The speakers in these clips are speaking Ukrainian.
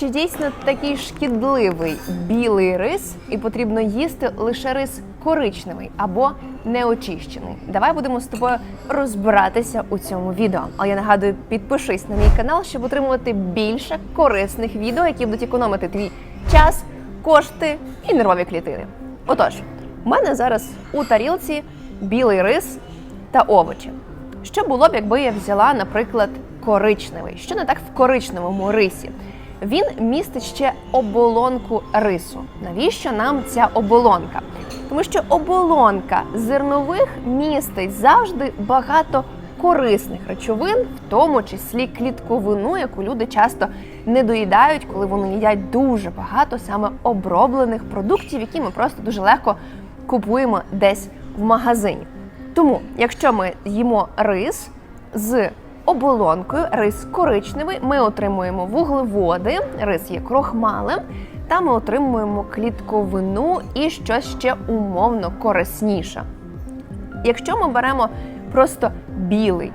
Чи дійсно такий шкідливий білий рис і потрібно їсти лише рис коричневий або неочищений? Давай будемо з тобою розбиратися у цьому відео. Але я нагадую, підпишись на мій канал, щоб отримувати більше корисних відео, які будуть економити твій час, кошти і нервові клітини. Отож, у мене зараз у тарілці білий рис та овочі. Що було б, якби я взяла, наприклад, коричневий? Що не так в коричневому рисі? Він містить ще оболонку рису. Навіщо нам ця оболонка? Тому що оболонка зернових містить завжди багато корисних речовин, в тому числі клітковину, яку люди часто не доїдають, коли вони їдять дуже багато саме оброблених продуктів, які ми просто дуже легко купуємо десь в магазині. Тому, якщо ми їмо рис з оболонкою, рис коричневий, ми отримуємо вуглеводи, рис є крохмалем, та ми отримуємо клітковину і щось ще умовно корисніше. Якщо ми беремо просто білий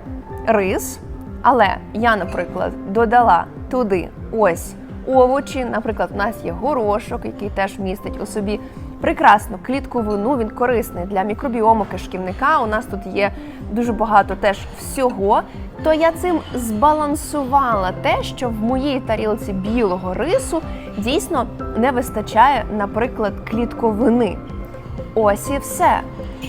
рис, але я, наприклад, додала туди ось овочі, наприклад, у нас є горошок, який теж містить у собі прекрасну клітковину, він корисний для мікробіому кишківника. У нас тут є дуже багато теж всього. То я цим збалансувала те, що в моїй тарілці білого рису дійсно не вистачає, наприклад, клітковини. Ось і все.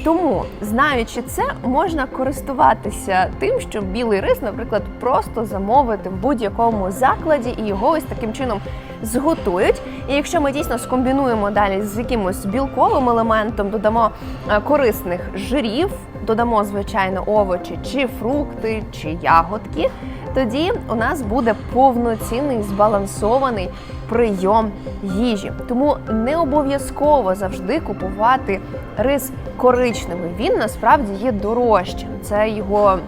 Тому, знаючи це, можна користуватися тим, що білий рис, наприклад, просто замовити в будь-якому закладі і його ось таким чином зготують. І якщо ми дійсно скомбінуємо далі з якимось білковим елементом, додамо е, корисних жирів, додамо звичайно овочі, чи фрукти, чи ягодки, тоді у нас буде повноцінний збалансований прийом їжі. Тому не обов'язково завжди купувати рис коричневий. Він насправді є дорожчим. Це його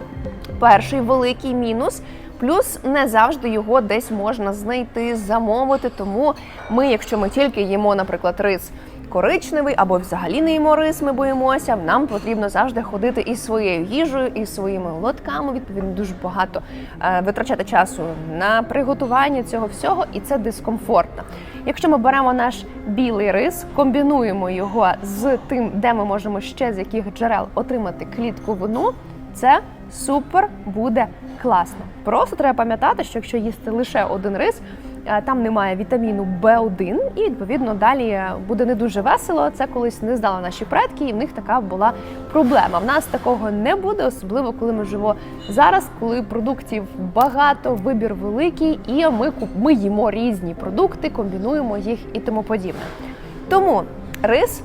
перший великий мінус. Плюс не завжди його десь можна знайти, замовити. Тому ми, якщо ми тільки їмо, наприклад, рис коричневий або взагалі не їмо рис, ми боїмося. Нам потрібно завжди ходити із своєю їжею, і своїми лотками. Відповідно, дуже багато е, витрачати часу на приготування цього всього, і це дискомфортно. Якщо ми беремо наш білий рис, комбінуємо його з тим, де ми можемо ще з яких джерел отримати клітковину, це супер буде класно. Просто треба пам'ятати, що якщо їсти лише один рис, е, там немає вітаміну В1, і відповідно далі буде не дуже весело. Це колись не здали наші предки, і в них така була проблема. В нас такого не буде, особливо коли ми живемо зараз, коли продуктів багато, вибір великий, і ми ми їмо різні продукти, комбінуємо їх і тому подібне. Тому рис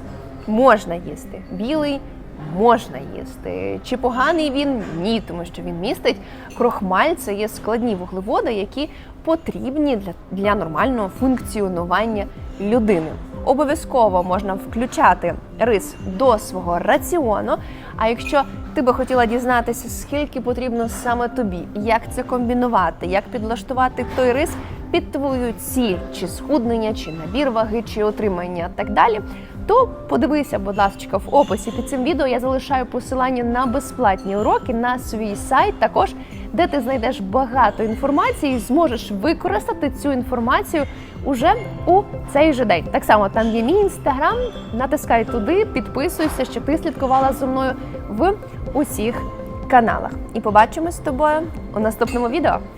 можна їсти, білий можна їсти. Чи поганий він? Ні, тому що він містить крохмаль, це є складні вуглеводи, які потрібні для, для нормального функціонування людини. Обов'язково можна включати рис до свого раціону. А якщо ти би хотіла дізнатися, скільки потрібно саме тобі, як це комбінувати, як підлаштувати той рис під твою ціль, чи схуднення, чи набір ваги, чи отримання, так далі, то подивися, будь ласка, в описі під цим відео я залишаю посилання на безплатні уроки на свій сайт, також де ти знайдеш багато інформації, і зможеш використати цю інформацію уже у цей же день. Так само там є мій інстаграм, натискай туди, підписуйся, щоб ти слідкувала зі мною в усіх каналах. І побачимось з тобою у наступному відео.